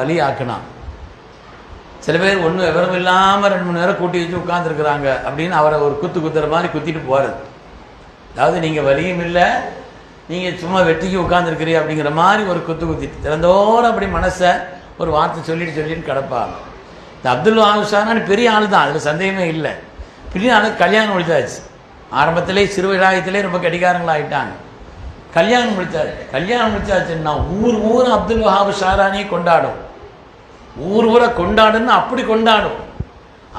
வழி ஆக்கணும் சில பேர் ஒன்றும் விவரம் இல்லாமல் ரெண்டு மணி நேரம் கூட்டி வச்சு உட்காந்துருக்குறாங்க அப்படின்னு அவரை ஒரு குத்து குத்துற மாதிரி குத்திட்டு போகிறது அதாவது நீங்கள் வலியும் இல்லை நீங்கள் சும்மா வெட்டிக்கு உட்காந்துருக்கிறீ அப்படிங்கிற மாதிரி ஒரு குத்து குத்திட்டு திறந்தோடு அப்படி மனசை ஒரு வார்த்தை சொல்லிட்டு சொல்லிட்டு கிடப்பாங்க. இந்த அப்துல் வாஹான் பெரிய ஆள் தான் அதில் சந்தேகமே இல்லை. பெரிய ஆளுக்கு கல்யாணம் முடிச்சாச்சு. ஆரம்பத்திலே சிறு விழாயத்திலே ரொம்ப கடிகாரங்களாகிட்டாங்க கல்யாணம் முடிச்சாரு கல்யாணம் முடித்தாச்சுன்னா ஊர் ஊர் அப்துல் வஹாபு ஷாரானியை கொண்டாடும். ஊர் ஊரை கொண்டாடுன்னு அப்படி கொண்டாடும்.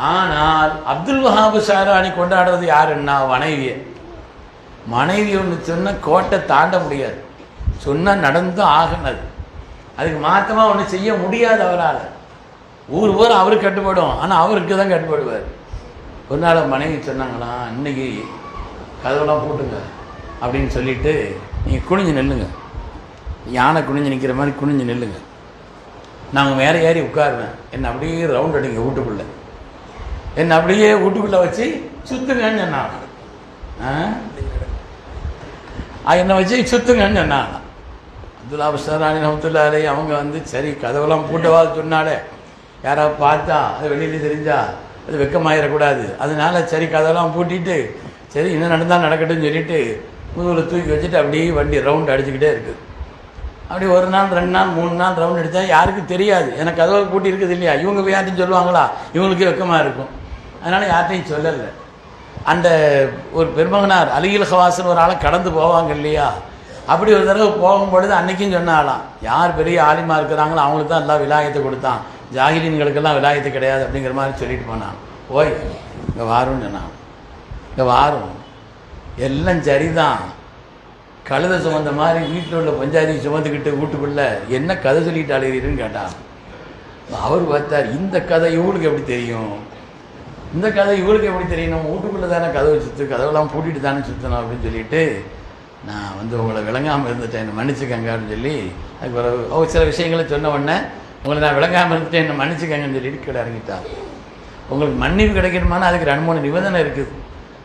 ஆனால் அப்துல் வஹாபு சாராணி கொண்டாடுறது யாருன்னா மனைவியை. மனைவி ஒன்று சொன்னால் கோட்டை தாண்ட முடியாது. சொன்னால் நடந்து ஆகினது அதுக்கு மாற்றமாக ஒன்று செய்ய முடியாது அவரால். ஊர் ஊர் அவருக்கு கட்டுப்படும். ஆனால் அவருக்கு தான் கட்டுப்படுவார். ஒரு நாள் மனைவி சொன்னாங்களாம் இன்னைக்கு கதவெல்லாம் போட்டுங்க அப்படின்னு சொல்லிட்டு நீங்கள் குனிஞ்சு நில்லுங்க. யானை குனிஞ்சு நிற்கிற மாதிரி குனிஞ்சு நில்லுங்க. நாங்கள் மேலே ஏறி உட்காருவேன். என்னை அப்படியே ரவுண்ட் அடிங்க வீட்டுக்குள்ளே. என்னை அப்படியே வீட்டுக்குள்ளே வச்சு சுத்துங்கன்னு சொன்னாங்க ஆ? என்னை வச்சு சுத்துங்கன்னு சொன்னாங்க அப்துல்லா புஸ்தராணி ரஹமத்துல்லாலே அவங்க வந்து சரி கதவெல்லாம் பூட்டவா சொன்னாலே. யாராவது பார்த்தா அது வெளியில் தெரிஞ்சா அது வெக்கமாயிடக்கூடாது அதனால சரி கதவெல்லாம் பூட்டிட்டு சரி என்ன நடந்தால் நடக்கட்டும்னு சொல்லிட்டு முதுகில் தூக்கி வச்சுட்டு அப்படியே வண்டி ரவுண்ட் அடிச்சுக்கிட்டே இருக்குது அப்படி ஒரு நாள் ரெண்டு நாள் மூணு நாள் ரவுண்ட் அடித்தா யாருக்கும் தெரியாது. எனக்கு கதவை கூட்டி இருக்குது இல்லையா? இவங்க போய் யார்ட்டையும் சொல்லுவாங்களா? இவங்களுக்கே வெக்கமாக இருக்கும். அதனால் யார்ட்டையும் சொல்லலை. அந்த ஒரு பெருமகனார் அலிகில் ஹவாசன் ஒரு ஆளை கடந்து போவாங்க இல்லையா? அப்படி ஒரு தடவை போகும்பொழுது அன்றைக்கும் சொன்னாலாம் யார் பெரிய ஆலிமா இருக்கிறாங்களோ அவங்களுக்கு தான் எல்லாம் விலாயத்தை கொடுத்தான். ஜாகிலீன்களுக்கெல்லாம் விலாயத்து கிடையாது அப்படிங்கிற மாதிரி சொல்லிட்டு போனான். ஓய் இங்கே வாரும்னு சொன்னான். இங்கே வாரும். எல்லாம் சரிதான். கழுதை சுமந்த மாதிரி வீட்டில் உள்ள பஞ்சாதி சுமந்துக்கிட்டு வீட்டுக்குள்ள என்ன கதை சொல்லிட்டு அழுகிறீன்னு கேட்டான் அவர் பார்த்தார் இந்த கதை இவளுக்கு எப்படி தெரியும்? இந்த கதை இவளுக்கு எப்படி தெரியும்? நம்ம வீட்டுக்குள்ளே தானே கதவை சுற்று கதவெல்லாம் பூட்டிட்டு தானே சுற்றணும் அப்படின்னு சொல்லிட்டு நான் வந்து உங்களை விளங்காமல் இருந்துட்டேன் என்னை மன்னிச்சுக்கங்க அப்படின்னு சொல்லி அதுக்கு ஒரு ஒரு சில விஷயங்களை சொன்ன உடனே உங்களை நான் விளங்காமல் இருந்துட்டேன் என்னை மன்னிச்சுக்கங்கன்னு சொல்லிட்டு கீழே இறங்கிட்டார். உங்களுக்கு மன்னிப்பு கிடைக்கணுமானா அதுக்கு ரெண்டு மூணு நிபந்தனை இருக்குது.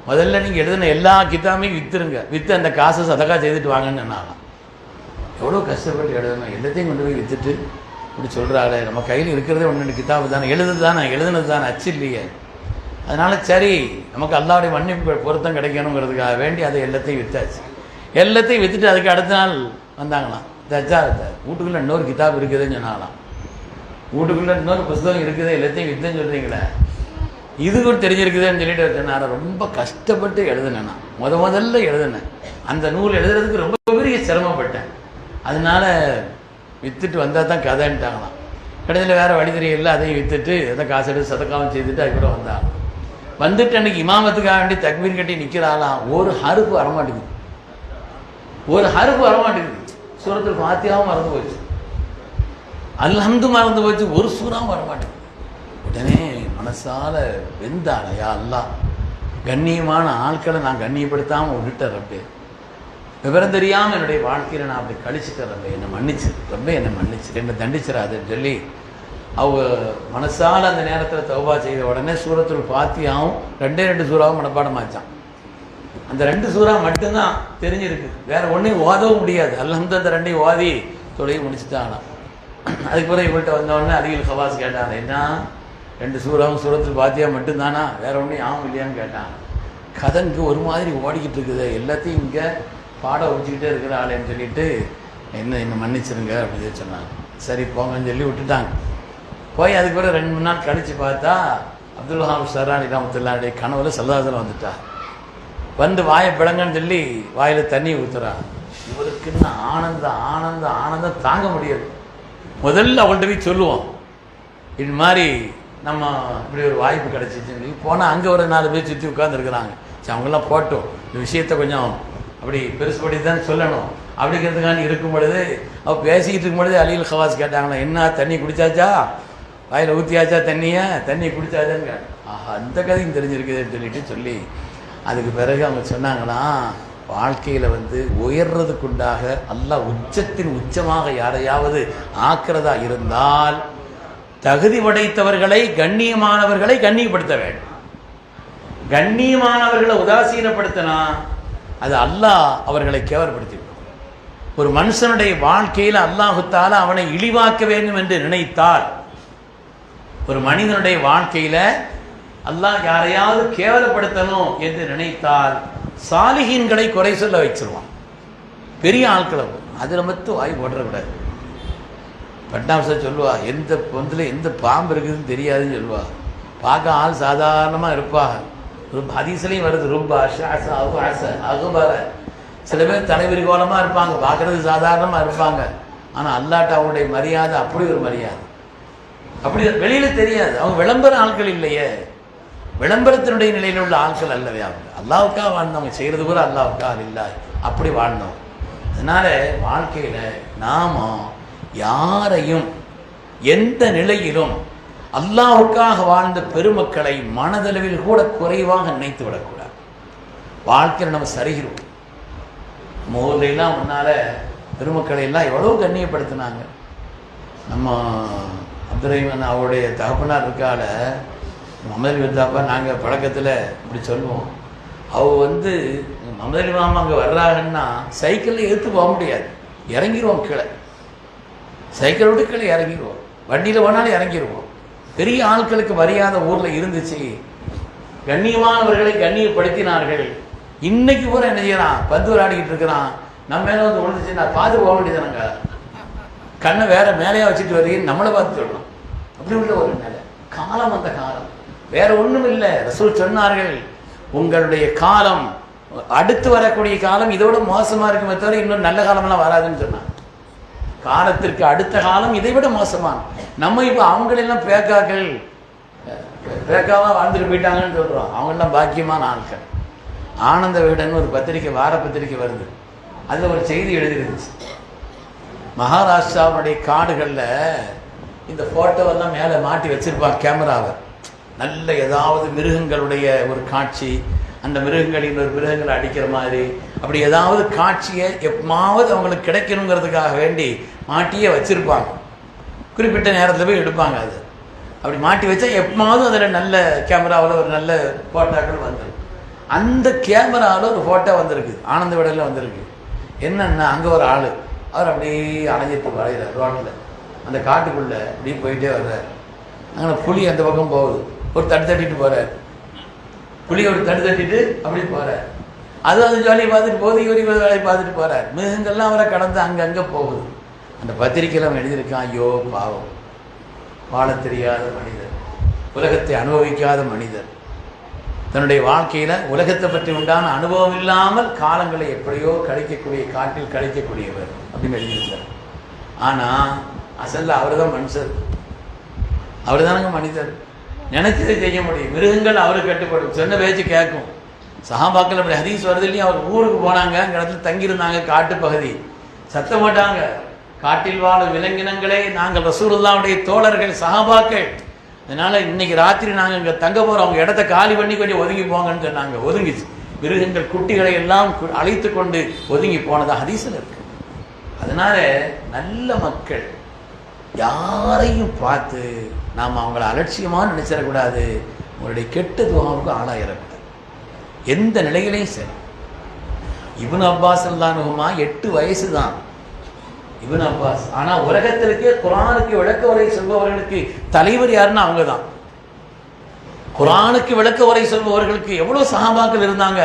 முதல்ல நீங்கள் எழுதின எல்லா கிதாமையும் விற்றுருங்க விற்று அந்த காசை சதக்கா செய்துட்டு வாங்கன்னு சொன்னாலாம் எவ்வளோ கஷ்டப்பட்டு எழுதணும் எல்லாத்தையும் கொண்டு போய் விற்றுட்டு இப்படி சொல்கிறாளே நம்ம கையில் இருக்கிறதே ஒன்று ரெண்டு கிதாபு தானே. எழுதுது தானே. எழுதுனது தானே. அச்சு இல்லையே. அதனால் சரி நமக்கு அல்லாவுடைய மன்னிப்பு பொருத்தம் கிடைக்கணுங்கிறதுக்காக வேண்டி அதை எல்லாத்தையும் விற்றாச்சு எல்லாத்தையும் விற்றுட்டு அதுக்கு அடுத்த நாள் வந்தாங்களாம். தச்சா வீட்டுக்குள்ளே இன்னொரு கிதாப் இருக்குதுன்னு சொன்னாங்களாம். வீட்டுக்குள்ளே இன்னொரு புஸ்தகம் இருக்குது. எல்லாத்தையும் விற்றுன்னு சொல்கிறீங்களே இது கூட தெரிஞ்சிருக்குதுன்னு சொல்லிட்டு நான் ரொம்ப கஷ்டப்பட்டு எழுதுனேன் நான். முத முதல்ல எழுதுனேன். அந்த நூல் எழுதுறதுக்கு ரொம்ப பெரிய சிரமப்பட்டேன். அதனால வித்துட்டு வந்தால் தான் கதைன்ட்டாங்களாம். கடைசியில் வேறு வழி தெரியல அதையும் வித்துட்டு எதை காசு எடுத்து சதக்காவும் செய்துட்டு அது கூட வந்தாங்க. வந்துட்டு அன்னைக்கு இமாமத்துக்காக வேண்டி தக்பீர் கட்டி நிற்கிறாளாம் ஒரு ஹருப்பு வரமாட்டேங்குது. ஒரு ஹருப்பு வரமாட்டேங்குது. சூரத்தில் பாத்தியாவும் மறந்து போச்சு. அல்ஹம்து மறந்து போச்சு. ஒரு சூறாவும் வரமாட்டேங்குது. உடனே மனசால வெந்தாளையா அல்லா. அல்லாஹ் கண்ணியமான ஆட்களை நான் கண்ணியப்படுத்தாமல் விட்டுட்டேன் ரப்பே. விவரம் தெரியாமல் என்னுடைய வாழ்க்கையில் நான் அப்படி கழிச்சுட்டேன் ரப்பே. என்னை மன்னிச்சு. ரொம்ப என்னை மன்னிச்சு. என்னை தண்டிச்சிடாதுன்னு சொல்லி அவங்க மனசால் அந்த நேரத்தில் தௌபா செய்த உடனே சூரத்துல் பாத்தியாகவும் ரெண்டே ரெண்டு சூறாவும் மனப்பாடம் ஆச்சான். அந்த ரெண்டு சூறா மட்டும்தான் தெரிஞ்சிருக்கு. வேற ஒன்றையும் ஓதவும் முடியாது. அல்ஹம்து அந்த ரெண்டையும் ஓதி தொழில் முடிச்சுட்டானா அதுக்கு பிறகு இவள்கிட்ட வந்தவொடனே அலிகள் ஹவாஸ் கேட்டான் என்ன? ரெண்டு சூறாவும் சூரத்தில் பாத்தியா மட்டும்தானா? வேற ஒன்றும் ஆகும் இல்லையான்னு கேட்டான். கதனுக்கு ஒரு மாதிரி ஓடிக்கிட்டு இருக்குது. எல்லாத்தையும் இங்கே பாட வச்சுக்கிட்டே இருக்கிற ஆளேன்னு சொல்லிட்டு என்ன என்ன மன்னிச்சிருங்க அப்படின்னு சொன்னாங்க சரி போங்கன்னு சொல்லி விட்டுட்டாங்க. போய் அதுக்கு பிறகு ரெண்டு மூணு நாள் கழித்து பார்த்தா அப்துல் ஹாம் சரானி ராமத்துல்லாடைய கனவுல சல்லாசலம் வந்துட்டா. வந்து வாயை பிளங்கன்னு சொல்லி வாயில் தண்ணி ஊத்துறா இவருக்குன்னு ஆனந்தம் ஆனந்தம் ஆனந்தம் தாங்க முடியாது. முதல்ல அவள்கிட்ட போய் சொல்லுவோம். இது மாதிரி நம்ம இப்படி ஒரு வாய்ப்பு கிடச்சிச்சுன்னு சொல்லி போனால் அங்கே ஒரு நாலு பேர் சுற்றி உட்காந்துருக்குறாங்க சரி அவங்கெல்லாம் போட்டோம். இந்த விஷயத்தை கொஞ்சம் அப்படி பெருசுபடி தான் சொல்லணும். அப்படிங்கிறதுக்காண்டி இருக்கும் பொழுது அவள் பேசிக்கிட்டு இருக்கும் பொழுது அலில் ஹவாஸ் கேட்டாங்களா என்ன தண்ணி குடிச்சாச்சா? வாயில் ஊற்றியாச்சா தண்ணியை? தண்ணி குடித்தாச்சான்னு கேட்டேன். ஆஹா அந்த கதையும் தெரிஞ்சிருக்குதுன்னு சொல்லிட்டு சொல்லி அதுக்கு பிறகு அவங்க சொன்னாங்களாம் வாழ்க்கையில் வந்து உயர்றதுக்குண்டாக அல்ல உச்சத்தின் உச்சமாக யாரையாவது ஆக்கிறதா இருந்தால் தகுதி படைத்தவர்களை கண்ணியமானவர்களை கண்ணியப்படுத்த வேண்டும். கண்ணியமானவர்களை உதாசீனப்படுத்தினா அது அல்லாஹ் அவர்களை கேவலப்படுத்தி ஒரு மனுஷனுடைய வாழ்க்கையில் அல்லாஹுத்தால அவனை இழிவாக்க வேண்டும் என்று நினைத்தால் ஒரு மனிதனுடைய வாழ்க்கையில அல்லாஹ் யாரையாவது கேவலப்படுத்தணும் என்று நினைத்தால் சாலிகின்களை குறை சொல்ல வச்சிருவான். பெரிய ஆட்களை அதில் மட்டும் வாய் போட்டுறக்கூடாது பட்டாம்சம் சொல்லுவா எந்த பொந்தில் எந்த பாம்பு இருக்குதுன்னு தெரியாதுன்னு சொல்லுவா. பார்க்க ஆள் சாதாரணமாக இருப்பா. ரொம்ப ஹதீஸ்லையும் வருது ரொம்ப அஷாச அகு ஆசை அகுபர சில பேர் தலைவிரி கோலமாக இருப்பாங்க பார்க்குறது சாதாரணமாக இருப்பாங்க. ஆனால் அல்லாட்ட அவங்களுடைய மரியாதை அப்படி ஒரு மரியாதை. அப்படி வெளியில் தெரியாது. அவங்க விளம்பர ஆட்கள் இல்லையே. விளம்பரத்தினுடைய நிலையில் உள்ள ஆட்கள் அல்லவே அவங்க. அல்லாவுக்காக வாழ்ந்தவங்க செய்கிறது கூட அல்லாவுக்காக இல்லை. அப்படி வாழ்ந்தோம் அதனால் வாழ்க்கையில் நாம யாரையும் எந்த நிலையிலும் அல்லாவுக்காக வாழ்ந்த பெருமக்களை மனதளவில் கூட குறைவாக நினைத்து விடக்கூடாது. வாழ்க்கையில் நம்ம சரிகிறோம் நம்ம ஊர்ல பெருமக்களை எல்லாம் எவ்வளோ கண்ணியப்படுத்தினாங்க. நம்ம அப்துரஹிமன் அவருடைய தகப்பனார் இருக்கால மமதலி வந்தாப்பா நாங்கள் பழக்கத்தில் இப்படி சொல்லுவோம். அவ வந்து மமதலி மாமா அங்கே வர்றாங்கன்னா சைக்கிளில் எடுத்து போக முடியாது. இறங்கிடுவோம் கீழே. சைக்கிள் விட்டு இறங்கிடுவோம் வண்டியில் போனாலும் இறங்கிடுவோம் பெரிய ஆட்களுக்கு மரியாதை ஊரில் இருந்துச்சு. கண்ணியமானவர்களை கண்ணியப்படுத்தினார்கள். இன்னைக்கு பூரா என்ன செய்யறான்? பந்து விளையாடிக்கிட்டு இருக்கிறான். நம்ம மேலே வந்து விழுந்துச்சு. நான் பார்த்து போக வேண்டியதானங்க கண்ணை வேற மேலேயே வச்சுட்டு வரீங்க நம்மளை பார்த்து சொல்லணும். அப்படி உள்ள ஒரு நிலை. காலம் அந்த காலம். வேற ஒன்றும் இல்லை. ரசூல் சொன்னார்கள் உங்களுடைய காலம் அடுத்து வரக்கூடிய காலம் இதோட மோசமாக இருக்குமே தவிர இன்னும் நல்ல காலம்லாம் வராதுன்னு சொன்னாங்க. காலத்திற்கு அடுத்த காலம் இதை விட மோசமான. நம்ம இப்போ அவங்களெல்லாம் பேக்காக்கள் பேக்காவாக வாழ்ந்துட்டு போயிட்டாங்கன்னு சொல்கிறோம் அவங்கெல்லாம் பாக்கியமான ஆட்கள். ஆனந்த விகடன் ஒரு பத்திரிக்கை வார பத்திரிக்கை வருது. அதில் ஒரு செய்தி எழுதிருந்துச்சு. மகாராஷ்டிராவுடைய காடுகளில் இந்த ஃபோட்டோவெல்லாம் மேலே மாட்டி வச்சிருப்பாங்க கேமராவை நல்ல ஏதாவது மிருகங்களுடைய ஒரு காட்சி அந்த மிருகங்களின் ஒரு மிருகங்களை அடிக்கிற மாதிரி அப்படி ஏதாவது காட்சியை எப்பமாவது அவங்களுக்கு கிடைக்கணுங்கிறதுக்காக வேண்டி மாட்டியே வச்சுருப்பாங்க. குறிப்பிட்ட நேரத்தில் போய் எடுப்பாங்க அது. அப்படி மாட்டி வச்சா எப்பமாவது அதில் நல்ல கேமராவில் ஒரு நல்ல ஃபோட்டோக்கள் வந்துடும் அந்த கேமராவில் ஒரு ஃபோட்டோ வந்திருக்கு. ஆனந்த விடலில் வந்திருக்கு. என்னென்னா அங்கே ஒரு ஆள். அவர் அப்படியே அணைஞ்சிட்டு வரைகிறார் ரோட்டில் அந்த காட்டுக்குள்ளே அப்படியே போயிட்டே வர்றார். அங்கே புலி அந்த பக்கம் போகுது. ஒரு தட்டு தட்டிட்டு போகிறார் புளி ஒரு தட்டு தட்டிட்டு அப்படி போகிறார் அது அது ஜாலியை பார்த்துட்டு போகுது இவர் இவர் வேலையை பார்த்துட்டு போகிறார் மிருகங்கள்லாம் அவரை கடந்து அங்கங்கே போகுது. அந்த பத்திரிக்கையில் அவன் எழுதியிருக்கான் ஐயோ பாவம். வாழத் தெரியாத மனிதர். உலகத்தை அனுபவிக்காத மனிதர். தன்னுடைய வாழ்க்கையில் உலகத்தை பற்றி உண்டான அனுபவம் இல்லாமல் காலங்களை எப்படியோ கழிக்கக்கூடிய காட்டில் கழிக்கக்கூடியவர் அப்படின்னு எழுதியிருந்தார் ஆனால் அசல்ல அவர் தான் மனுஷர். அவர் தானங்க மனிதர். நினைச்சதை செய்ய முடியும். மிருகங்கள் அவருக்கு கட்டுப்படும். சொன்ன பேச்சு கேட்கும். சஹாபாக்கள் அப்படி ஹதீஸ் வருது இல்லையா? அவர் ஊருக்கு போனாங்க அங்கே இடத்துல தங்கியிருந்தாங்க காட்டு பகுதி. சத்தம் போட்டாங்க. காட்டில் வாழும் விலங்கினங்களே நாங்கள் ரசூலுல்லாவுடைய தோழர்கள் சஹாபாக்கள். அதனால் இன்னைக்கு ராத்திரி நாங்கள் இங்கே தங்க போகிறோம் அவங்க இடத்த காலி பண்ணி கொஞ்சம் ஒதுங்கி போங்கன்னு சொன்னாங்க. ஒதுங்கிச்சு. மிருகங்கள் குட்டிகளை எல்லாம் கு- அழைத்து கொண்டு ஒதுங்கி போனதாக ஹதீஸில் இருக்கு. அதனால நல்ல மக்கள் யாரையும் பார்த்து நாம் அவங்கள அலட்சியமாக நினச்சிடக்கூடாது. உங்களுடைய கெட்ட துவாவுக்கு ஆளாயிடக்கூடாது. எந்த நிலையிலையும் சரி. இவன் அப்பாஸ் அல்லானுமா எட்டு வயசு தான் இவன் அப்பாஸ். ஆனா உலகத்திற்கே குரானுக்கு விளக்க உரை சொல்பவர்களுக்கு தலைவர் யாருன்னா அவங்க தான் குரானுக்கு விளக்க உரை சொல்பவர்களுக்கு எவ்வளவு சகாபாக்கள் இருந்தாங்க?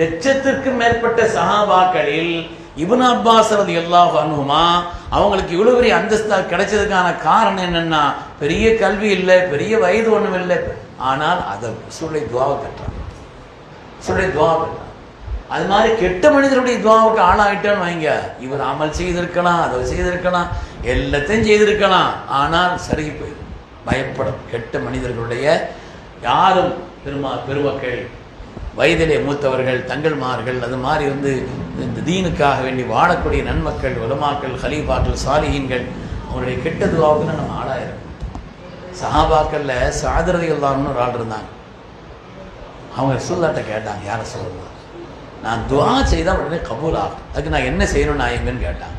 லட்சத்திற்கும் மேற்பட்ட சகாபாக்களில் இபுன் அப்பாஸ் ரதி அல்லாஹ் அனுமா அவங்களுக்கு இவ்வளவு பெரிய அந்தஸ்தா கிடைச்சதுக்கான காரணம் என்னன்னா பெரிய கல்வி இல்லை பெரிய வயது ஒண்ணும் இல்லை. ஆனால் அதை சூழலை துவாவை கட்டுறாங்க சுருளை துவா அது மாதிரி கெட்ட மனிதருடைய துவாவுக்கு ஆளாகிட்டான்னு வைங்க. இவர் அமல் செய்திருக்கலாம் அதை செய்திருக்கலாம் எல்லாத்தையும் செய்திருக்கலாம். ஆனால் சருகி போயிடும். பயப்படும். கெட்ட மனிதர்களுடைய யாரும் பெருமா பெருமக்கள் வயதிலே மூத்தவர்கள் தங்கள்மார்கள் அது மாதிரி வந்து இந்த தீனுக்காக வேண்டி வாழக்கூடிய நன்மக்கள் உலமாக்கள் ஹலீஃபாக்கள் சாலிஹீன்கள் அவருடைய கெட்ட துவாவுக்குன்னு நம்ம ஆளாயிரும். சஹாபாக்கள்ல சாதரதிகள் ஒரு ஆள் இருந்தாங்க. அவங்க ரசூல்லாட்ட கேட்டாங்க யார் ரசூல்லா நான் துவா செய்தால் உடனே கபூல் ஆகும். அதுக்கு நான் என்ன செய்யணும் எங்கன்னு கேட்டாங்க.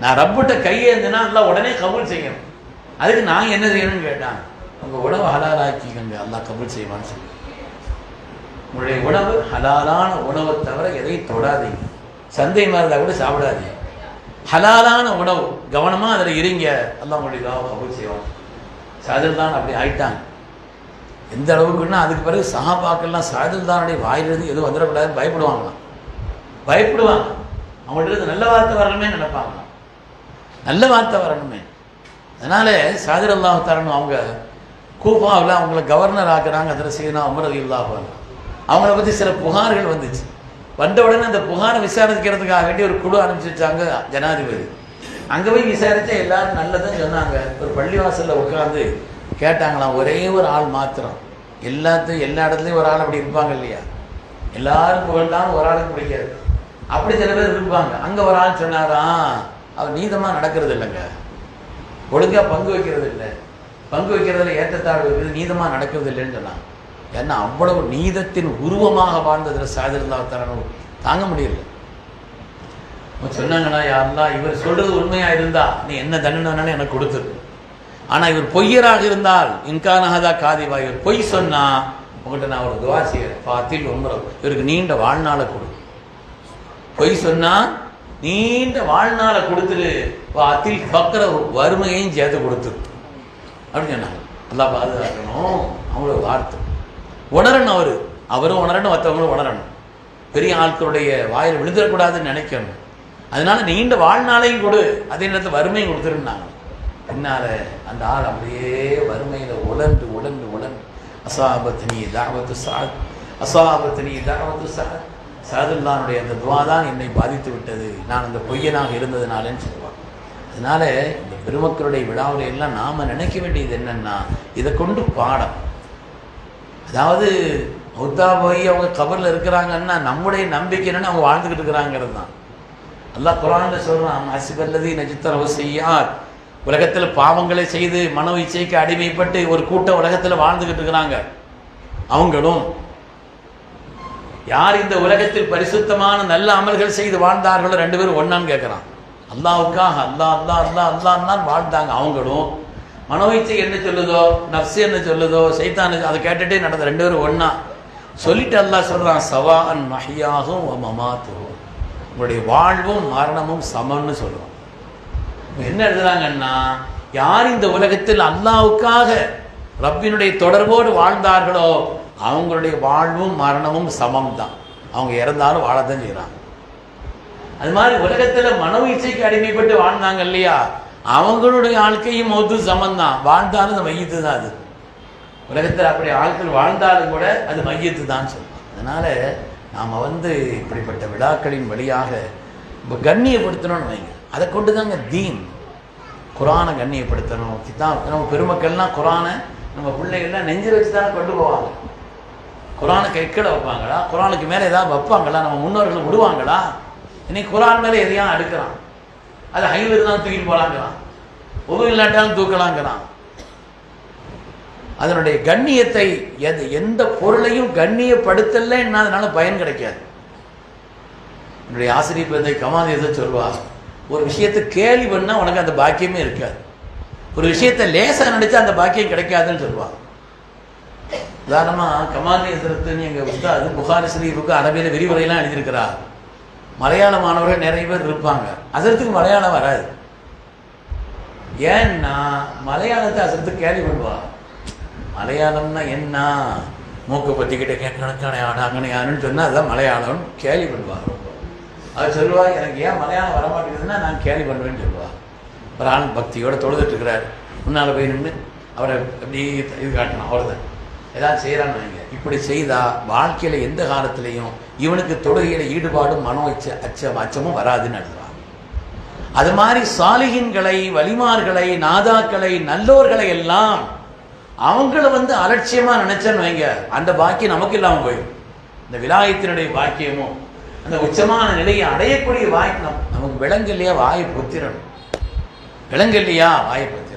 நான் ரப்பிட்ட கையேந்தினா நல்லா உடனே கபூல் செய்யணும். அதுக்கு நான் என்ன செய்யணும்னு கேட்டாங்க. உங்கள் உணவு ஹலாலாக்கிக்கங்க. அல்லாஹ் கபூல் செய்வான்னு சொல்லி உங்களுடைய உணவு ஹலாலான உணவை தவிர எதையும் தொடாதீங்க. சந்தை மாதிரி கூட சாப்பிடாதீங்க. ஹலாலான உணவு கவனமாக அதில் இருங்க. எல்லாம் உங்களுடைய கபூல் செய்வான். சாதில் தான் அப்படி ஆயிட்டாங்க. எந்த அளவுக்குன்னா அதுக்கு பிறகு சகாபாக்கள்லாம் சாதுல்தானுடைய வாயிலிருந்து எதுவும் வந்துடக்கூடாதுன்னு பயப்படுவாங்களாம். பயப்படுவாங்க. அவங்கள்ட்ட நல்ல வார்த்தை வரணுமே நினைப்பாங்களாம். நல்ல வார்த்தை வரணுமே. அதனால சாதிர் அல்லாஹ் தரணும் அவங்க கூஃபாவில் அவங்கள கவர்னர் ஆக்குறாங்க அதில் சீனா அமரது இல்லாஹ் அவங்கள பற்றி சில புகார்கள் வந்துச்சு. வந்த உடனே அந்த புகாரை விசாரிக்கிறதுக்காக வேண்டி ஒரு குழு அனுப்பிச்சு வச்சாங்க ஜனாதிபதி. அங்கே போய் விசாரித்தா எல்லாரும் நல்லதுன்னு சொன்னாங்க. ஒரு பள்ளிவாசலில் உட்காந்து கேட்டாங்களாம் ஒரே ஒரு ஆள் மாத்திரம். எல்லாத்தையும் எல்லா இடத்துலையும் ஒரு ஆள் அப்படி இருப்பாங்க இல்லையா? எல்லாரும் புகழ்ந்தாலும் ஒரு ஆளுக்கு பிடிக்காது. அப்படி சில பேர் இருப்பாங்க. அங்கே ஒரு ஆள் சொன்னாராம் அவர் நீதமாக நடக்கிறது இல்லைங்க. ஒழுங்காக பங்கு வைக்கிறது இல்லை. பங்கு வைக்கிறதுல ஏற்றத்தாழ்வு இருக்குது நீதமாக நடக்கிறது இல்லைன்னு சொன்னாங்க. ஏன்னா அவ்வளவு நீதத்தின் உருவமாக வாழ்ந்ததில் சாதிருந்தா தாங்க முடியல. சொன்னாங்கன்னா யாருந்தா யாரெல்லாம் இவர் சொல்றது உண்மையாக இருந்தா நீ என்ன தண்டனை வேணாலும் எனக்கு கொடுத்துரு. ஆனால் இவர் பொய்யராக இருந்தால் இன்கானஹதா காதிவா இவர் பொய் சொன்னா உங்கள்கிட்ட நான் ஒரு துவா செய்யறேன் பாத்தில் உம்ரம் இவருக்கு நீண்ட வாழ்நாளை கொடு. பொய் சொன்னா நீண்ட வாழ்நாளை கொடுத்துரு. பாத்தில் பக்கிற வறுமையையும் சேர்த்து கொடுத்துரு. அப்படின்னு சொன்னாங்க. நல்லா பாதுகாக்கணும். அவங்களோட வார்த்தை. உணரணும் அவர். அவரும் உணரணும் மற்றவங்களும் உணரணும். பெரிய ஆட்களுடைய வாயில் விழுந்துடக்கூடாதுன்னு நினைக்கணும். அதனால நீண்ட வாழ்நாளையும் கொடு. அதே நேரத்தில் வறுமையும் கொடுத்துருந்தாங்க பின்னால் அந்த ஆள் அப்படியே வறுமையில் உழன்று உழன்று உழன்று அசாபத்தினி தாவத்து சாத். அசாபத்தினி தாவத்து சாத். சாதுல்லானுடைய அந்த துவா தான் என்னை பாதித்து விட்டது. நான் அந்த பொய்யனாக இருந்ததுனாலன்னு சொல்லுவாங்க அதனால் இந்த பெருமக்களுடைய விழாவில் எல்லாம் நாம் நினைக்க வேண்டியது என்னென்னா இதை கொண்டு பாடம். அதாவது மௌத்தா போய் அவங்க கபரில் இருக்கிறாங்கன்னா நம்முடைய நம்பிக்கை என்னென்னு அவங்க வாழ்ந்துக்கிட்டு இருக்கிறாங்கிறது தான். அல்லாஹ் குரானில் சொல்கிறான் அசிபல்லதி நஜித்தரவு செய்யார் உலகத்தில் பாவங்களை செய்து மனோ இச்சைக்கு அடிமைப்பட்டு ஒரு கூட்டம் உலகத்தில் வாழ்ந்துக்கிட்டு இருக்கிறாங்க. அவங்களும் யார் இந்த உலகத்தில் பரிசுத்தமான நல்ல அமல்கள் செய்து வாழ்ந்தார்களோ ரெண்டு பேரும் ஒன்னான்னு கேட்குறான் அல்லாவுக்காக அல்லாஹ் அல்லா அல்லா அல்லாஹ் தான் வாழ்ந்தாங்க. அவங்களும் மனோயிச்சை என்ன சொல்லுதோ நர்ஸ் என்ன சொல்லுதோ சைத்தானு அதை கேட்டுட்டே நடந்த ரெண்டு பேரும் ஒன்றா சொல்லிட்டு அல்லாஹ் சொல்றான் சவான் மஹியாகும் மமாத்தும் உங்களுடைய வாழ்வும் மரணமும் சமன்னு சொல்லுவான். என்ன எழுதுறாங்கன்னா யார் இந்த உலகத்தில் அல்லாவுக்காக ரப்பினுடைய தொடர்போடு வாழ்ந்தார்களோ அவங்களுடைய வாழ்வும் மரணமும் சமம் தான் அவங்க இறந்தாலும் வாழத்தான் செய்கிறாங்க அது மாதிரி உலகத்தில் மனோ இச்சைக்கு அடிமைப்பட்டு வாழ்ந்தாங்க இல்லையா? அவங்களுடைய வாழ்க்கையும் மௌத்து சமம் தான் வாழ்ந்தாலும் அது மையத்து தான் அது. உலகத்தில் அப்படி ஆட்கள் வாழ்ந்தாலும் கூட அது மையத்து தான் சொல்லுவோம் அதனால் நாம் வந்து இப்படிப்பட்ட விழாக்களின் வழியாக கண்ணியப்படுத்தணும்னு வைங்க. அதை கொண்டு தாங்க தீன். குரானை கண்ணியப்படுத்தணும் கிதாப் நம்ம பெருமக்கள்லாம் குரானை நம்ம பிள்ளைகள்லாம் நெஞ்சில் வச்சு தானே கொண்டு போவாங்க. குரானை கைக்கட வைப்பாங்களா? குரானுக்கு மேலே ஏதாவது வைப்பாங்களா? நம்ம முன்னோர்கள் விடுவாங்களா? இன்னைக்கு குரான் மேலே எதையும் அடுக்கிறான் அது ஹைவே தான் தூக்கிட்டு போகலாங்கிறான் உதவி இல்லாட்டாலும் தூக்கலாங்கிறான் அதனுடைய கண்ணியத்தை எது எந்த பொருளையும் கண்ணியப்படுத்தலைன்னா அதனால பயன் கிடைக்காது. என்னுடைய ஆசிரியர் பிறந்தை கமால் எதை சொல்வார் ஒரு விஷயத்தை கேலி பண்ணா உனக்கு அந்த பாக்கியமே இருக்காது. ஒரு விஷயத்தை லேசா நினைச்சா அந்த பாக்கியம் கிடைக்காதுன்னு சொல்லுவாள் உதாரணமா கமால் எதிர்த்துன்னு எங்கள் உஸ்தாது புகாரி ஸ்ரீஃபுக்கு அரபியில் விரிவுரையெல்லாம் எழுதியிருக்கிறா. மலையாள மாணவர்கள் நிறைய பேர் இருப்பாங்க. அசரத்துக்கு மலையாளம் வராது. ஏன்னா மலையாளத்தை அசரத்துக்கு கேள்வி பண்ணுவா. மலையாளம்னா என்ன? மூக்கை பற்றிக்கிட்ட கேட்கணக்கான யாருன்னு சொன்னால் அதுதான் மலையாளம். கேலி பண்ணுவாங்க அது சொல்லுவா எனக்கு ஏன் மலையாளம் வர மாட்டேங்குதுன்னா நான் கேலி பண்ணுவேன்னு சொல்லுவா ஒரு பக்தியோடு பக்தியோட தொழுதுட்டு இருக்கிறார் முன்னால் போய் நின்று அவரை அப்படி இது காட்டணும் அவர்தான் ஏதாவது செய்கிறான்னு வைங்க. இப்படி செய்தால் வாழ்க்கையில் எந்த காலத்திலையும் இவனுக்கு தொழுகையில் ஈடுபாடும் மனோ அச்ச அச்சம் அச்சமும் வராதுன்னு எழுதுறான் அது மாதிரி சாலிகின்களை வலிமார்களை நாதாக்களை நல்லோர்களை எல்லாம் அவங்கள வந்து அலட்சியமாக நினச்சேன்னு வைங்க. அந்த பாக்கியம் நமக்கு இல்லாமல் போயிடும். இந்த விலாயத்தினுடைய பாக்கியமும் அந்த உச்சமான நிலையை அடையக்கூடிய வாய்ப்பு நம் நமக்கு விலங்கு இல்லையா வாயை புத்திரணும். விலங்கு இல்லையா வாயை புத்திரணும்.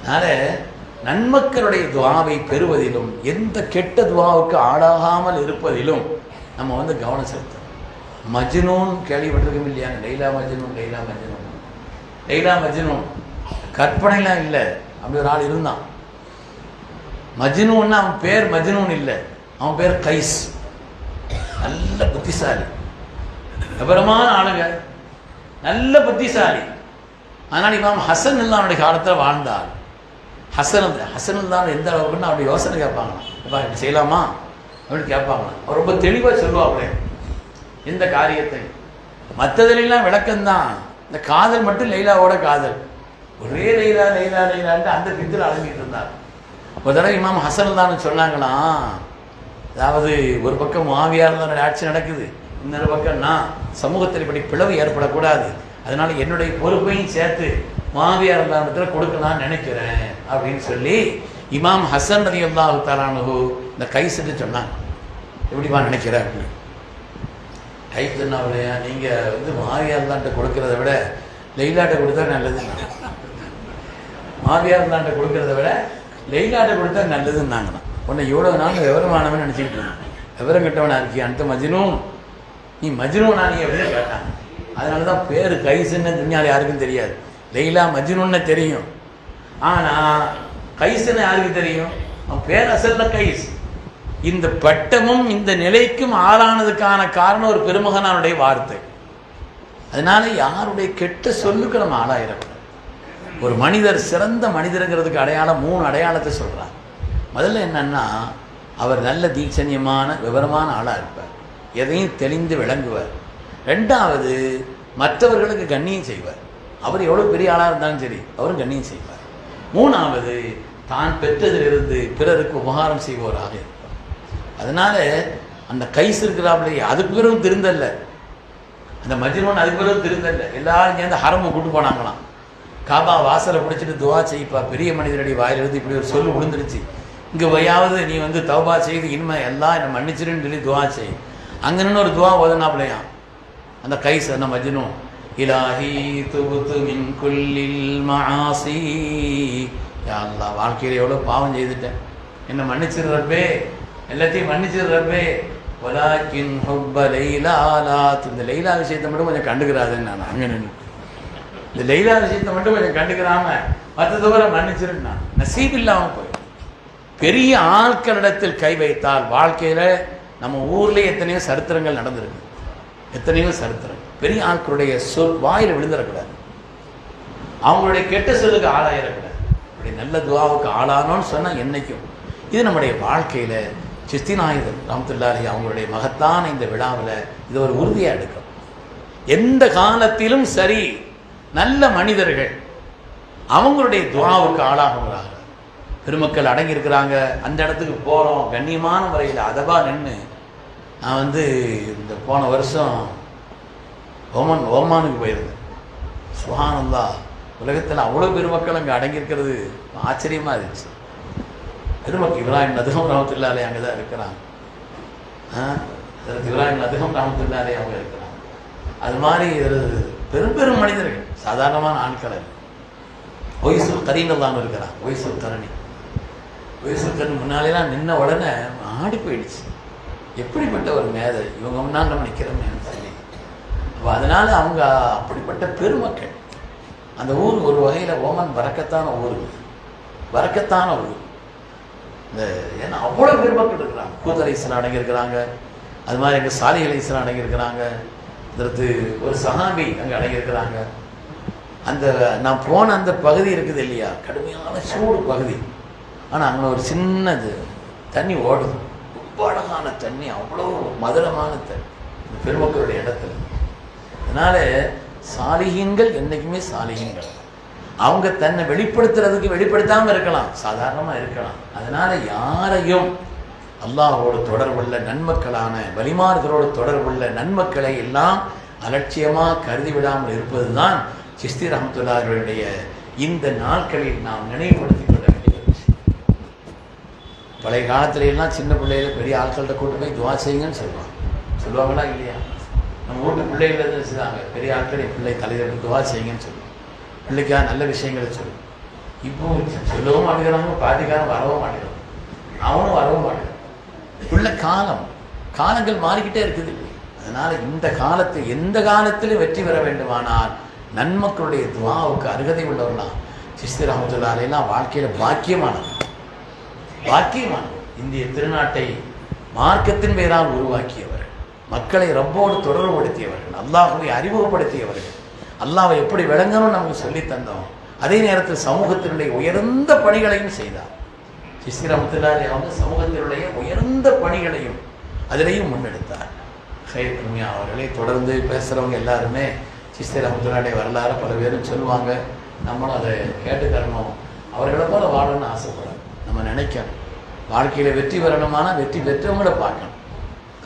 அதனால நன்மக்களுடைய துவாவை பெறுவதிலும் எந்த கெட்ட துவாவுக்கு ஆளாகாமல் இருப்பதிலும் நம்ம வந்து கவனம் செலுத்தணும். மஜ்னூன் கேள்விப்பட்டிருக்கோம் இல்லையா? லைலா மஜ்னூன் லைலா மஜ்னூன் லைலா மஜ்னூன் கற்பனைலாம் இல்லை. அப்படி ஒரு ஆள் இருந்தான். மஜ்னூன்னா அவன் பேர் மஜ்னூன் இல்லை. அவன் பேர் கைஸ். நல்ல புத்திசாலி. விபரமான ஆளுங்க. நல்ல புத்திசாலி. ஆனால் இமாம் ஹசன் இல்லாவுடைய காலத்தில் வாழ்ந்தார். ஹசன் ஹசன் தான் எந்த அளவுக்குன்னு அவனுடைய யோசனை கேட்பாங்களாம் அப்பா இப்படி செய்யலாமா? அப்படின்னு கேட்பாங்களாம் அவர் ரொம்ப தெளிவாக சொல்லுவாங்களே எந்த காரியத்தை. மற்றதுலாம் விளக்கம்தான். இந்த காதல் மட்டும் லைலாவோட காதல். ஒரே லைலா லைலா லைலான்ட்டு அந்த பித்தில் அழகிட்டு இருந்தார். ஒரு தடவை இமாம் ஹசன் தான் சொன்னாங்களாம். அதாவது ஒரு பக்கம் மாவியார் தான் ஆட்சி நடக்குது இன்னொரு பக்கம் நான் சமூகத்தில் இப்படி பிளவு ஏற்படக்கூடாது. அதனால் என்னுடைய பொறுப்பையும் சேர்த்து மாவியார் இடத்துல கொடுக்கலாம்னு நினைக்கிறேன் அப்படின்னு சொல்லி இமாம் ஹசன் ரதி அல்லாஹு தாலானு இந்த கை சென்று சொன்னாங்க. எப்படிமா நினைக்கிற அப்படின்னு. கை சொன்னாவில்லையா நீங்கள் வந்து மாவியார் தான்ட்ட கொடுக்கறத விட லெய்லாட்ட கொடுத்தா நல்லது. மாவியார் தான்ட்ட கொடுக்கறத விட லெய்லாட்ட கொடுத்தா நல்லதுன்னாங்கண்ணா உன்னை இவ்வளோ நாள் விவரமானவன் நினச்சிக்கிட்டு இருந்தேன். விவரம் கெட்டவனா இருக்கியா அந்த மஜினு நீ மஜ்னூனா நீ அப்படின்னு கேட்டான். அதனால தான் பேர் கைசுன்னு துணியால் யாருக்கும் தெரியாது. லெய்லா மஜ்னூன்னு தெரியும். ஆனால் கைசுன்னு யாருக்கு தெரியும்? அவன் பேர் அசல்ல கைஸ். இந்த பட்டமும் இந்த நிலைக்கும் ஆளானதுக்கான காரணம் ஒரு பெருமகனானுடைய வார்த்தை. அதனால யாருடைய கெட்ட சொல்லுக்கு நம்ம ஆளாயிடக்கூடாது ஒரு மனிதர் சிறந்த மனிதருங்கிறதுக்கு அடையாளம் மூணு அடையாளத்தை சொல்கிறார் முதல்ல என்னன்னா அவர் நல்ல தீட்சணியமான விவரமான ஆளாக இருப்பார். எதையும் தெளிந்து விளங்குவார். ரெண்டாவது மற்றவர்களுக்கு கண்ணியம் செய்வார். அவர் எவ்வளோ பெரிய ஆளாக இருந்தாலும் சரி அவரும் கண்ணியம் செய்வார். மூணாவது தான் பெற்றதிலிருந்து பிறருக்கு உபகாரம் செய்வோராக இருப்பார். அதனால அந்த கைஸ் இருக்கிறாப்லையே அதுக்கு பிறகு திருந்தல்ல. அந்த மஜ்னூன் அதுக்கு பிறகு திருந்தல்ல. எல்லாரும் சேர்ந்து ஹரமும் கூட்டு போனாங்களாம். காபா வாசலை பிடிச்சிட்டு துவா செய்ப்பா. பெரிய மனிதனுடைய வாயிலிருந்து இப்படி ஒரு சொல்லு விழுந்துருச்சு இங்கே வையாவது நீ வந்து தௌபா செய்து இனிமே எல்லாம் என்னை மன்னிச்சிருன்னு சொல்லி துவா செய். அங்கே நின்று ஒரு துவா ஓதுனாப்லையாம் அந்த கை அந்த மஜ்னூன் இலாஹி துபுத்து மின் குல்லில் மஆசி யா வாழ்க்கையில் எவ்வளோ பாவம் செய்துட்டேன். என்னை மன்னிச்சிடுறப்பே எல்லாத்தையும் மன்னிச்சிடுறப்பே ஒலாக்கின் ஹொப்ப ஹுப்ப லைலா லாத் இந்த லைலா விஷயத்தை மட்டும் கொஞ்சம் கண்டுக்கிறாதுன்னு நான் அங்கே நின்று இந்த லைலா விஷயத்தை மட்டும் கொஞ்சம் கண்டுக்கிறாம மற்ற மற்றதோட நான். நசீப் இல்லாமல் போய். பெரிய ஆட்களிடத்தில் கை வைத்தால் வாழ்க்கையில் நம்ம ஊர்லேயே எத்தனையோ சரித்திரங்கள் நடந்திருக்கு. எத்தனையோ சரித்திரம். பெரிய ஆட்களுடைய சொல் வாயில் விழுந்துடக்கூடாது அவங்களுடைய கெட்ட சொல்லுக்கு ஆளாயிடக்கூடாது அப்படி நல்ல துவாவுக்கு ஆளானோன்னு சொன்னால் என்றைக்கும் இது நம்முடைய வாழ்க்கையில் சிஸ்திநாயுதர் ராமத்துல்லாரி அவங்களுடைய மகத்தான இந்த விழாவில் இது ஒரு உறுதியாக எடுக்கும். எந்த காலத்திலும் சரி நல்ல மனிதர்கள் அவங்களுடைய துவாவுக்கு ஆளாகிறார்கள் பெருமக்கள் அடங்கியிருக்கிறாங்க. அந்த இடத்துக்கு போகிறோம் கண்ணியமான முறையில் அதவா நின்று நான் வந்து இந்த போன வருஷம் ஓமன் ஓமானுக்கு போயிருந்தேன். சுஹானல்லா உலகத்தில் அவ்வளோ பெருமக்கள் அங்கே அடங்கியிருக்கிறது. ஆச்சரியமாக இருந்துச்சு. பெருமக்கள் இப்ராஹிம் நதுகம் ரஹமத்துல்லாலே அங்கே தான் இருக்கிறாங்க. ஆ? இப்ராஹிம் நதுகம் ரஹமத்துல்லாலே அவங்க இருக்கிறாங்க. அது மாதிரி ஒரு பெரும் பெரும் மனிதர்கள். சாதாரணமான ஆட்கள் அல்ல. ஒய்சூர் கரீனல்லான்னு இருக்கிறான் ஒய்சூர் கரணி ஒய்சூர் முன்னாலேலாம் நின்ன உடனே ஆடி போயிடுச்சு. எப்படிப்பட்ட ஒரு மேதை? இவங்க முன்னால் நம்ம நிற்கிறோமேன்னு சொல்லி. அப்போ அதனால் அவங்க அப்படிப்பட்ட பெருமக்கள். அந்த ஊர் ஒரு வகையில் ஓமன் வரக்கத்தான ஊர். வரக்கத்தான ஊர். இந்த ஏன்னா அவ்வளோ பெருமக்கள் இருக்கிறாங்க. கூத்தரை சில அடங்கியிருக்கிறாங்க. அது மாதிரி எங்கள் சாலிகளை சில அடங்கியிருக்கிறாங்க. அடுத்து ஒரு சஹாபி அங்கே அடங்கியிருக்கிறாங்க. அந்த நான் போன அந்த பகுதி இருக்குது இல்லையா? கடுமையான சூடு பகுதி. ஆனால் அங்கே ஒரு சின்னது தண்ணி ஓடுது. ரொம்ப அழகான தண்ணி அவ்வளோ மதுரமான தண்ணி. இந்த பெருமக்களுடைய இடத்துல. அதனால் சாலிகங்கள் என்றைக்குமே சாலிகங்கள் அவங்க தன்னை வெளிப்படுத்துறதுக்கு வெளிப்படுத்தாமல் இருக்கலாம். சாதாரணமாக இருக்கலாம். அதனால் யாரையும் அல்லாஹோடு தொடர்புள்ள நன்மக்களான வலிமார்களோடு தொடர்புள்ள நன்மக்களை எல்லாம் அலட்சியமாக கருதி விடாமல் இருப்பது தான் சிஸ்தி ரஹமத்துல்லாருடைய இந்த நாட்களில் நாம் நினைவுபடுத்திக் பழைய காலத்துல எல்லாம் சின்ன பிள்ளையில பெரிய ஆட்கள்கிட்ட கூட்டு போய் துவா செய்யுங்கன்னு சொல்லுவாங்க. சொல்லுவாங்களா இல்லையா? நம்ம வீட்டு பிள்ளைகள் இருந்து வச்சுதாங்க பெரிய ஆட்கள் என் பிள்ளை தலைவர் துவா செய்யுங்கன்னு சொல்லுவோம் பிள்ளைக்காக நல்ல விஷயங்களை சொல்லுவோம் இப்போ சொல்லவும் மாட்டேங்கிறாங்க பாதிக்காரன் வரவும் மாட்டேங்கிறான். அவனும் வரவும் மாட்டேங்கிறான். உள்ள காலம் காலங்கள் மாறிக்கிட்டே இருக்குது. அதனால் இந்த காலத்தில் எந்த காலத்திலும் வெற்றி பெற வேண்டுமானால் நன்மக்களுடைய துவாவுக்கு அருகதை உள்ளவர்களாம். சிஸ்தி ரஹமத்துல்லாலாம் வாழ்க்கையில் பாக்கியமானது பாக்கியமான இந்திய திருநாட்டை மார்க்கத்தின் பெயரால் உருவாக்கியவர். மக்களை ரப்போடு தொடர்புபடுத்தியவர்கள் அல்லாஹுவை அறிமுகப்படுத்தியவர்கள் அல்லாவை எப்படி விளங்கணும்னு நமக்கு சொல்லி தந்தோம். அதே நேரத்தில் சமூகத்தினுடைய உயர்ந்த பணிகளையும் செய்தார். சிஸ்திரமுத்திலாரி அவங்க சமூகத்தினுடைய உயர்ந்த பணிகளையும் அதிலையும் முன்னெடுத்தார். ஹைர் கம்யா அவர்களை தொடர்ந்து பேசுகிறவங்க எல்லாருமே சிஸ்தி ரமத்துல்லாடைய வரலாறு பல பேரும் சொல்லுவாங்க. நம்மளும் அதை கேட்டு தரணும் அவர்களை போல வாழணும்னு ஆசைப்படுறோம். நம்ம நினைக்கணும். வாழ்க்கையில் வெற்றி பெறணுமானா வெற்றி பெற்றவங்கள பார்க்கணும்.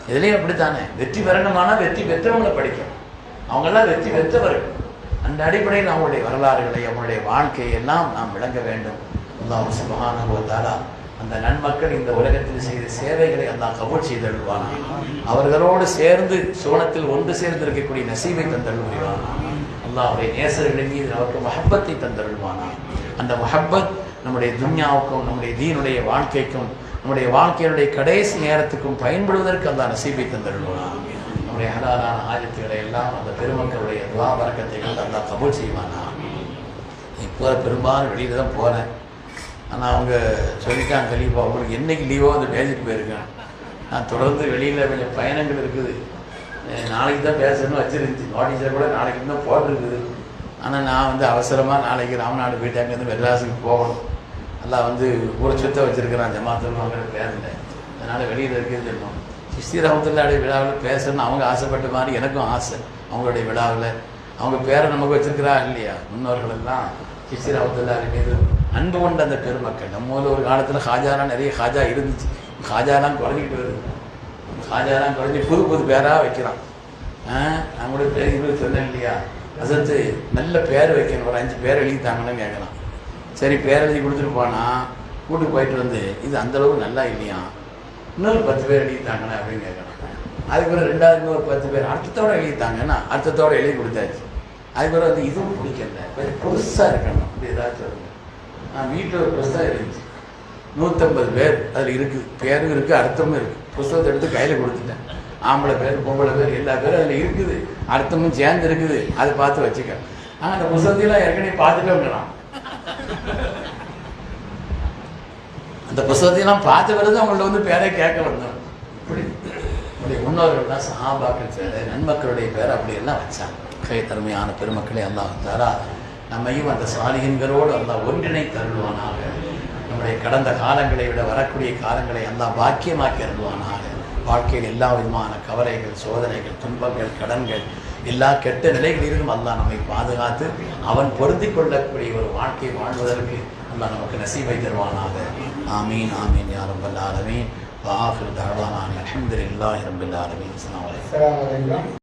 இதுலேயும் அப்படித்தானே? வெற்றி பெறணுமானா வெற்றி பெற்றவங்கள படிக்கணும். அவங்கெல்லாம் வெற்றி பெற்றவர்கள் அந்த அடிப்படையில் அவங்களுடைய வரலாறுகளை அவங்களுடைய வாழ்க்கையை எல்லாம் நாம் விளங்க வேண்டும். அல்லாஹ் சுபஹானஹு வ அந்த நன்மக்கள் இந்த உலகத்தில் செய்த சேவைகளை அல்லாஹ் கபூல் செய்தருள்வானா அவர்களோடு சேர்ந்து சோனத்தில் ஒன்று சேர்ந்து இருக்கக்கூடிய நசீபை தந்தருள்வானா அல்லாஹ்வுடைய நேசர்களின் மீது அவருக்கு மஹப்பத்தை தந்தருள்வானா அந்த மஹப்பத் நம்முடைய துன்யாவுக்கும் நம்முடைய தீனுடைய வாழ்க்கைக்கும் நம்முடைய வாழ்க்கையினுடைய கடைசி நேரத்துக்கும் பயன்படுவதற்கு அந்த நசீபை தந்தருள்வானா. நம்முடைய ஹலாலான ஆயத்துக்களை எல்லாம் அந்த பெருமக்களுடைய துவா வரக்கத்தை கண்டு அந்த கபூல் செய்வானா. இப்போ பெரும்பாலும் வெளியில் தான் போகிறேன் ஆனால் அவங்க சொல்லிட்டாங்க கலீஃபா அவங்களுக்கு என்னைக்கு லீவோ? வந்து பேசிட்டு போயிருக்கேன் நான் தொடர்ந்து வெளியில் கொஞ்சம் பயணங்கள் இருக்குது. நாளைக்கு தான் பேசணும்னு வச்சுருந்துச்சு. நோட்டீஸை கூட நாளைக்கு தான் போட்டிருக்குது. ஆனால் நான் வந்து அவசரமாக நாளைக்கு ராமநாடு போயிட்டு அங்கேருந்து மெட்ராஸுக்கு போகணும். நல்லா வந்து ஊரை சுத்த வச்சிருக்கிறான் ஜமாத்தல் பேரில். அதனால் வெளியில் இருக்கிறது இன்னும் சிஸ்தி ரஹமத்துல்லாடைய விழாவில் பேசணும்னு அவங்க ஆசைப்பட்ட மாதிரி எனக்கும் ஆசை அவங்களுடைய விழாவில். அவங்க பேரை நமக்கு வச்சுருக்கிறா இல்லையா? முன்னோர்கள் எல்லாம் சிஸ்தி ரஹமத்துல்லாரி மீது அன்பு கொண்ட அந்த பெருமக்கள். நம்ம ஊர்ல ஒரு காலத்தில் ஹாஜாலாம் நிறைய ஹாஜா இருந்துச்சு. ஹாஜாலாம் குறைஞ்சிக்கிட்டு வருது. ஹாஜாலாம் குறைஞ்சி புது புது பேராக வைக்கிறான். ஆ? நான் பேர் இவருக்கு சொன்னேன் இல்லையா? அசத்து நல்ல பேர் வைக்கணும். ஒரு அஞ்சு பேர் எழுதி தாங்கன்னு கேட்குறான் சரி பேர் கொடுத்துட்டு போனா கூட்டு போயிட்டு வந்து இது அந்த அளவுக்கு நல்லா இல்லையா? இன்னொரு பத்து பேர் எழுதித்தாங்கண்ணே அப்படின்னு கேட்குறாங்க. அதுக்கப்புறம் ரெண்டாவது இன்னொரு பத்து பேர் அர்த்தத்தோட எழுதிட்டாங்கன்னா அர்த்தத்தோட எழுதி கொடுத்தாச்சு. அதுக்கப்புறம் வந்து இதுவும் பிடிக்கல. கொஞ்சம் புதுசாக இருக்கணும். அப்படி ஏதாச்சும் சொல்லுங்க. நான் வீட்டில் ஒரு புதுசாக இருந்துச்சு நூற்றம்பது பேர் அதில் இருக்குது பேரும் இருக்குது அர்த்தமும் இருக்குது புஸ்தகத்தை எடுத்து கையில் கொடுத்துட்டேன். ஆம்பளை பேர் பொம்பளை பேர் எல்லா பேரும் அதில் இருக்குது. அர்த்தமும் சேர்ந்து இருக்குது. அதை பார்த்து வச்சுக்க. ஆனால் அந்த புஸ்தகத்தையெல்லாம் ஏற்கனவே பார்த்துட்டோங்கிறான் அந்த புஸ்தகத்தையெல்லாம் பார்த்த பிறகு அவங்கள்ட்ட வந்து பேரை கேட்க வந்தோம் இப்படி நம்முடைய முன்னோர்கள் தான் சஹாபாக்கள் பேரை நன்மக்களுடைய பேரை அப்படி எல்லாம் வச்சாங்க. கை தருமையான பெருமக்களை எல்லாம் வந்தாரா நம்மையும் அந்த சாலிகன்களோடு அல்லாஹ் ஒன்றிணை தருள்வானாக நம்முடைய கடந்த காலங்களை விட வரக்கூடிய காலங்களை எல்லாம் பாக்கியமாக்கி அருள்வானாக வாழ்க்கையில் எல்லா விதமான கவலைகள் சோதனைகள் துன்பங்கள் கடன்கள் எல்லா கெட்ட நிலைகளிலும் அல்லாஹ் நம்மை பாதுகாத்து அவன் பொருந்தி கொள்ளக்கூடிய ஒரு வாழ்க்கை வாழ்வதற்கு அல்லாஹ் நமக்கு நசீவை தருவானாக. ஆமீன் ஆமீன் யாரும் ரபுல் ஆலமீன். வாஹில் தகவானான் அலமதுல்லாஹி ரபுல் ஆலமீன்.